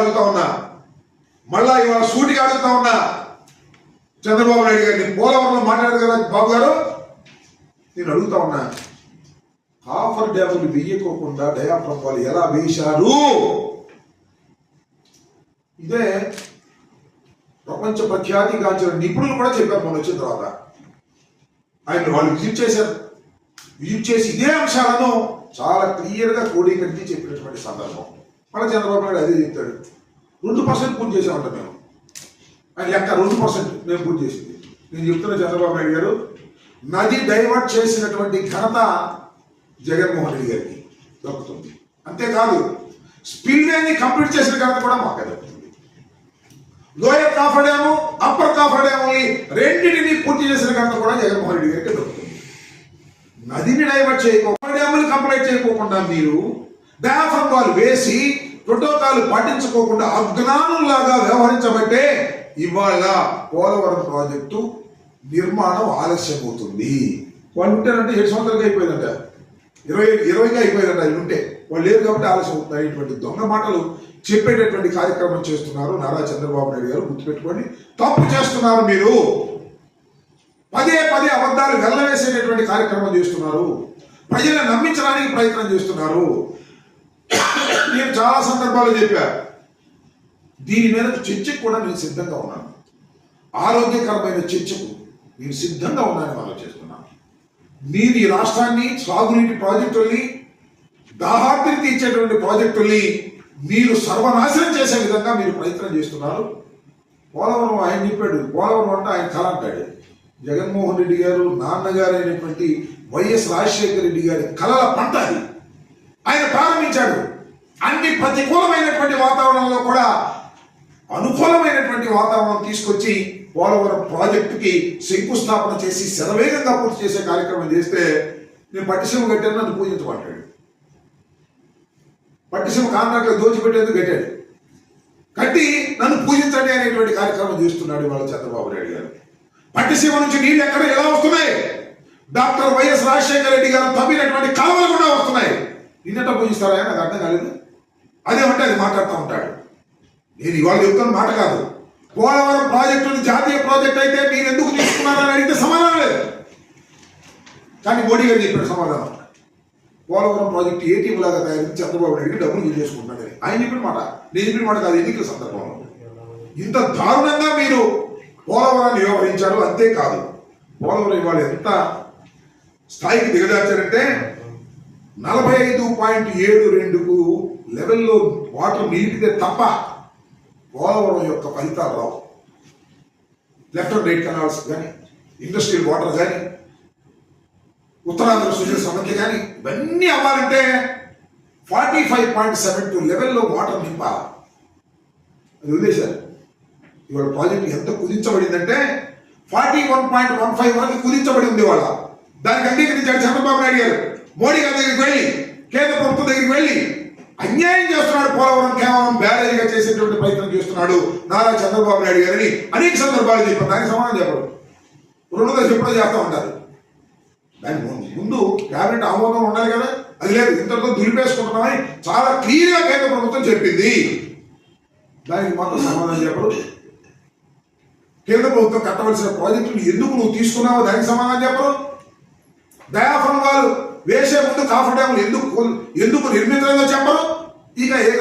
అడుగుతా ఉన్నా. మళ్ళా ఇవాళ సూటిగా అడుగుతా ఉన్నా. చంద్రబాబు నాయుడు గారిని పోలవరంలో మాట్లాడారు కదా బాబు గారు? నేను అడుగుతా ఉన్నా. కాఫర్ డ్యాములు వేయకోకుండా డయాఫ్రమ్ వాళ్ళు ఎలా వేశారు? ఇదే ప్రపంచ ప్రఖ్యాతిగాంచిన నిపుణులు కూడా చెప్పారు మొన్న వచ్చిన తర్వాత. ఆయన వాళ్ళు విజిట్ చేశారు. విజిట్ చేసి ఇదే అంశాలను చాలా క్లియర్గా క్రోడీకరించి చెప్పినటువంటి సందర్భం. మళ్ళీ చంద్రబాబు నాయుడు అదే చెప్తాడు. రెండు పర్సెంట్ పూర్తి చేసామంట మేము. ఆయన లెక్క రెండు పర్సెంట్ మేము పూర్తి చేసింది. నేను చెప్తున్న చంద్రబాబు నాయుడు గారు నది డైవర్ట్ చేసినటువంటి ఘనత జగన్మోహన్ రెడ్డి గారికి దక్కుతుంది. అంతేకాదు స్పిల్వేని కంప్లీట్ చేసిన ఘనత కూడా మాకే దక్కుతుంది. Lower copper dam upper coffer డ్యాముని రెండింటిని పూర్తి చేసిన ఘనత కూడా జగన్మోహన్ రెడ్డి గారికి దక్కుతుంది. నదిని డైవర్ట్ చేయకోకుండా డ్యాములు కంప్లీట్ చేయకోకుండా మీరు డయాఫ్రమ్ వేసి ప్రోటోకాల్ పాటించుకోకుండా అజ్ఞానుల్లాగా వ్యవహరించబట్టే ఇవాళ పోలవరం ప్రాజెక్టు నిర్మాణం ఆలస్యమవుతుంది. వాళ్ళు ఉంటారంటే ఏడు సంవత్సరాలకి అయిపోయిందంట. ఇరవై ఇరవైగా అయిపోయిందంట అవి ఉంటే. వాళ్ళు లేరు కాబట్టి ఆలస్యం అవుతుంది దొంగ మాటలు చెప్పేటటువంటి కార్యక్రమం చేస్తున్నారు. నారా చంద్రబాబు నాయుడు గారు గుర్తుపెట్టుకోండి. తప్పు చేస్తున్నారు మీరు. పదే పదే అబద్ధాలు వెళ్ళవేసేటటువంటి కార్యక్రమం చేస్తున్నారు. ప్రజలను నమ్మించడానికి ప్రయత్నం చేస్తున్నారు. నేను చాలా సందర్భాలు చెప్పా. దీని మీద చర్చకు కూడా నేను సిద్ధంగా ఉన్నాను. ఆరోగ్యకరమైన చర్చకు నేను సిద్ధంగా ఉన్నానని ఆలోచిస్తున్నాను చేస్తున్నాను మీరు ఈ రాష్ట్రాన్ని సాగునీటి ప్రాజెక్టుల్ని దాహార్తిని తీర్చేటువంటి ప్రాజెక్టుల్ని మీరు సర్వనాశనం చేసే విధంగా మీరు ప్రయత్నం చేస్తున్నారు. పోలవరం ఆయన చెప్పాడు పోలవరం అంటే ఆయన కళ అంటాడు. జగన్మోహన్ రెడ్డి గారు నాన్నగారు అయినటువంటి వైఎస్ రాజశేఖర రెడ్డి గారి కళల పంట అది. ప్రతికూలమైనటువంటి వాతావరణంలో కూడా అనుకూలమైనటువంటి వాతావరణం తీసుకొచ్చి పోలవరం ప్రాజెక్టుకి శంకుస్థాపన చేసి శరవేగంగా పూర్తి చేసే కార్యక్రమం చేస్తే నేను పట్టిసీమ కట్టాను నన్ను పూజించబడ్డాడు పట్టిసీమ కాంట్రాక్ట్లో దోచిపెట్టేందుకు కట్టాడు. కట్టి నన్ను పూజించండి అనేటువంటి కార్యక్రమం చేస్తున్నాడు ఇవాళ చంద్రబాబు నాయుడు గారు. పట్టిసీమ నుంచి నీళ్ళు ఎక్కడ ఎలా వస్తున్నాయి? డాక్టర్ వైఎస్ రాజశేఖర రెడ్డి గారు తప్పినటువంటి కాలువలు కూడా వస్తున్నాయి. నిన్నట పూజిస్తారా? నాకు అర్థం కాలేదు. అదే అదేమంటే అది మాట్లాడుతూ ఉంటాడు. నేను ఇవాళ చెప్తున్న మాట కాదు. పోలవరం ప్రాజెక్టు జాతీయ ప్రాజెక్ట్ అయితే మీరు ఎందుకు తీసుకున్నారని అడిగితే సమాధానం లేదు. కానీ మోడీ గారు చెప్పిన సమాధానం. పోలవరం ప్రాజెక్టు ఏటీఎం లాగా తయారు చంద్రబాబు నాయుడు డబ్బులు యూజ్ చేసుకుంటున్నాడని ఆయన చెప్పిన మాట. నేను చెప్పిన మాట కాదు ఎన్నికల సందర్భంలో. ఇంత దారుణంగా మీరు పోలవరాన్ని వ్యవహరించారు అంతేకాదు. పోలవరం ఇవాళ ఎంత స్థాయికి దిగజార్చారంటే నలభై ఐదు పాయింట్ ఏడు రెండుకు లెవెల్లో వాటర్ నిలిపితే తప్ప పోలవరం యొక్క ఫలితాలు రావు. లెఫ్ట్ అండ్ రైట్ కెనాల్స్ కానీ ఇండస్ట్రియల్ వాటర్ కానీ ఉత్తరాంధ్ర సుజల సమస్య కానీ ఇవన్నీ అవ్వాలంటే forty five point seven two లెవెల్లో వాటర్ నింపాలి. అది వదిలేశారు. ఇవాళ ప్రాజెక్ట్ ఎంత కుదించబడిందంటే forty one point one five వరకు కుదించబడి ఉంది వాళ్ళ దానికి అంగీకరించాడు చంద్రబాబు నాయుడు గారు. మోడీ గారి దగ్గరికి వెళ్ళి కేంద్ర ప్రభుత్వం దగ్గరికి వెళ్ళి అన్యాయం చేస్తున్నాడు పోలవరం కేవలం బ్యారేజ్గా చేసేటువంటి ప్రయత్నం చేస్తున్నాడు. నారా చంద్రబాబు నాయుడు గారిని అనేక సందర్భాలు చెప్పారు. దానికి సమాధానం చెప్పరు. రెండు దశ ఎప్పుడో చేస్తూ ఉంటారు. దాని ముందు ముందు క్యాబినెట్ ఆమోదం ఉండాలి కదా. అది లేదు. ఇంతటితో దులిపేసుకుంటున్నామని చాలా క్లియర్గా కేంద్ర ప్రభుత్వం చెప్పింది. దానికి మాత్రం సమాధానం చెప్పరు. కేంద్ర ప్రభుత్వం కట్టవలసిన ప్రాజెక్టులు ఎందుకు నువ్వు తీసుకున్నావో దానికి సమాధానం చెప్పరు. దయా వేసే ముందు కంఫర్టబుల్ ఎందుకు ఎందుకు నిర్మితంగా చెప్పరు? ఇక ఏ